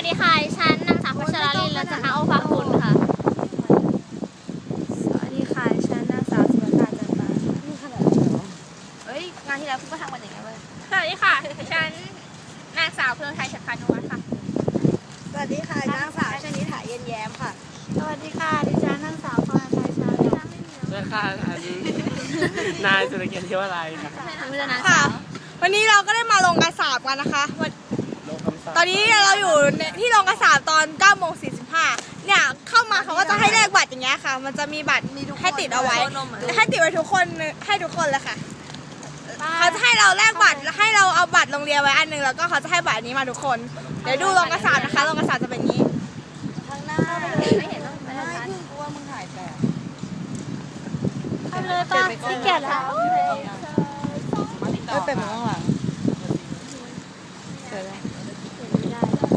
วัสดีค่ะดิฉันนางสาวพัชรลินรัตนโอภาคุณค่ะ สวัสดีค่ะดิฉันนางสาวสุวรรณาจันทร์เฮ้ยงานที่แล้วคุณก็ทำกันอย่างเงี้ยเลยสวัสดีค่ะดิฉันนางสาวเพื่องไทยฉัตรพานุวัฒน์ค่ะ สวัสดีค่ะนางสาวชนิถาเย็นแย้มค่ะ สวัสดีค่ะดิฉันนางสาวพรชัยชาลีราคาอันนายสุรเกียรติเทวาลัยครับคุณจะนางค่ะสาววันนี้เราก็ได้มาลงกระสาบกันนะคะวันลงคำสั่งตอนนี้เราอยู่ อน9โมง45เนี่ยเข้ามาเขาก็จะให้แลกบัตรอย่างเงี้ยค่ะ มันจะมีบัตรให้ติดเอาไว้ ให้ติดไว้ทุกคนให้ทุกคนเลยค่ะเขาจะให้เราแลกบัตรแล้วให้เราเอาบัตรโรงเรียนไว้อันหนึงแล้วก็เขาจะให้บัตรนี้มาทุกคน เดี๋ยวดูลงกระสาบนะคะลงกระสาบจะเป็นอย่างนี้ข้างหน้าไม่เห็นต้องไปทางนั้นกูว่ามึงถ่ายแบบทำเลยป่ะขี้เกียจแล้วเออเป็นเหมือนข้างหลังเดี๋ยวนะ